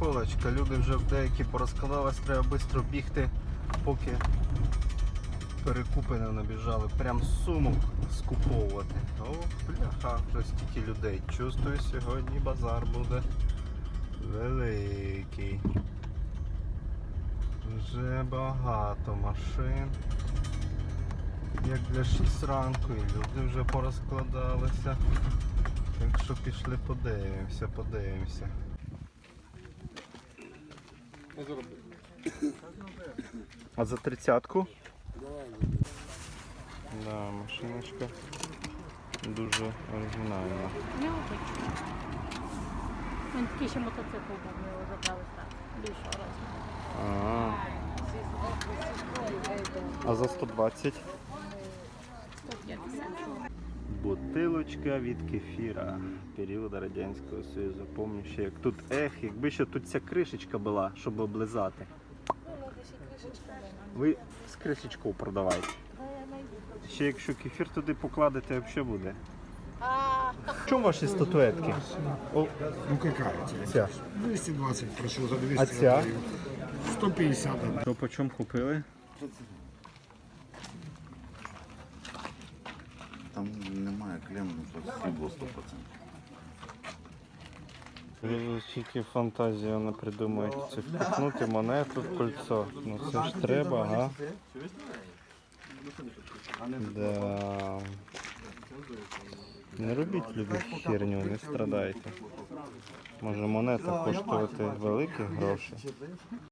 барахолочка. Люди вже деякі порозкладались, треба швидко бігти, поки перекупи не набіжали. Прям суму скуповувати. О, бляха, вже стільки людей. Чувствую, сьогодні базар буде великий. Вже багато машин. Як для 6 ранку і люди вже порозкладалися. Так що пішли подивимося, подивимося. А за тридцятку? Да, машиночка дуже оригінальна. Необично. Він такий ще мотоцикл був, ми його забрали так. Більшого. А, а за 120? 150. Бутилочка від кефіра періоду Радянського Союзу. Помню ще як тут ех, якби ще тут ця кришечка була, щоб облизати. Ви з кришечкою продавайте. Ще якщо кефір туди покладете, взагалі буде. В чому ваші статуетки? О, Ну какая тебе? ця. 220 прошу за 200 А ця? 150 отдаю. Що по чому купили? Клему, то срібло 100%. Тільки фантазію не. Це впихнути монету в кольцо. Ну це ж треба, ага. Да. Не робіть любі херню, не страдайте. Може монета коштувати великі гроші.